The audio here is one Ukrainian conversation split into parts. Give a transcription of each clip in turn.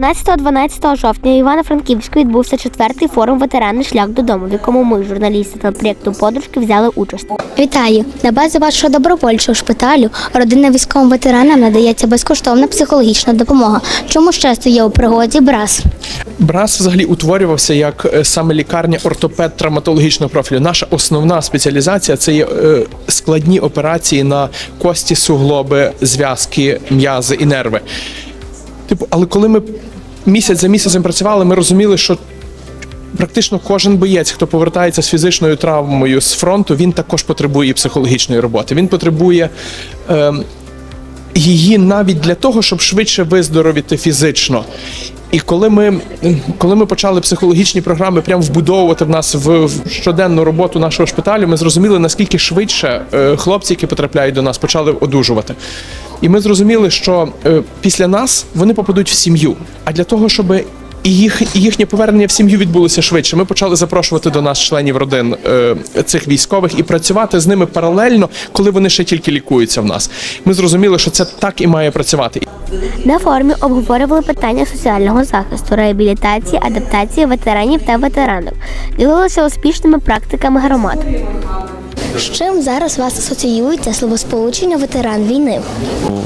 11-12 жовтня в Івано-Франківську відбувся четвертий форум ветерани шлях додому, в якому ми, журналісти телепроєкту подружки, взяли участь. Вітаю! На базі вашого добровольчого шпиталю родинним військовим ветеранам надається безкоштовна психологічна допомога. Чому ж часто є у пригоді брас? Брас взагалі утворювався як е, саме лікарня ортопед травматологічного профілю. Наша основна спеціалізація це є е, складні операції на кості, суглоби, зв'язки, м'язи і нерви. Типу, але коли ми місяць за місяцем працювали, ми розуміли, що практично кожен боєць, хто повертається з фізичною травмою з фронту, він також потребує психологічної роботи. Він потребує. ем, її навіть для того, щоб швидше виздоровіти фізично. І коли ми, коли ми почали психологічні програми прямо вбудовувати в нас в, в щоденну роботу нашого шпиталю, ми зрозуміли, наскільки швидше е, хлопці, які потрапляють до нас, почали одужувати. І ми зрозуміли, що е, після нас вони попадуть в сім'ю. А для того, щоб і їх і їхнє повернення в сім'ю відбулося швидше. Ми почали запрошувати до нас членів родин е, цих військових і працювати з ними паралельно, коли вони ще тільки лікуються в нас. Ми зрозуміли, що це так і має працювати. На форумі обговорювали питання соціального захисту, реабілітації, адаптації ветеранів та ветеранок. Ділилися успішними практиками громад. З чим зараз вас асоціюється словосполучення ветеран війни?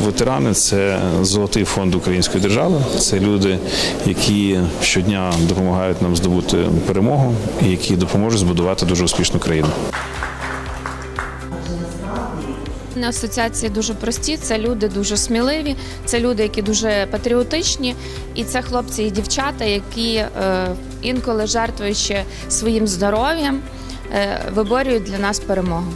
Ветерани це золотий фонд української держави. Це люди, які щодня допомагають нам здобути перемогу і які допоможуть збудувати дуже успішну країну. На асоціації дуже прості. Це люди дуже сміливі, це люди, які дуже патріотичні, і це хлопці і дівчата, які е, інколи жертвуючи своїм здоров'ям, виборюють для нас перемогу.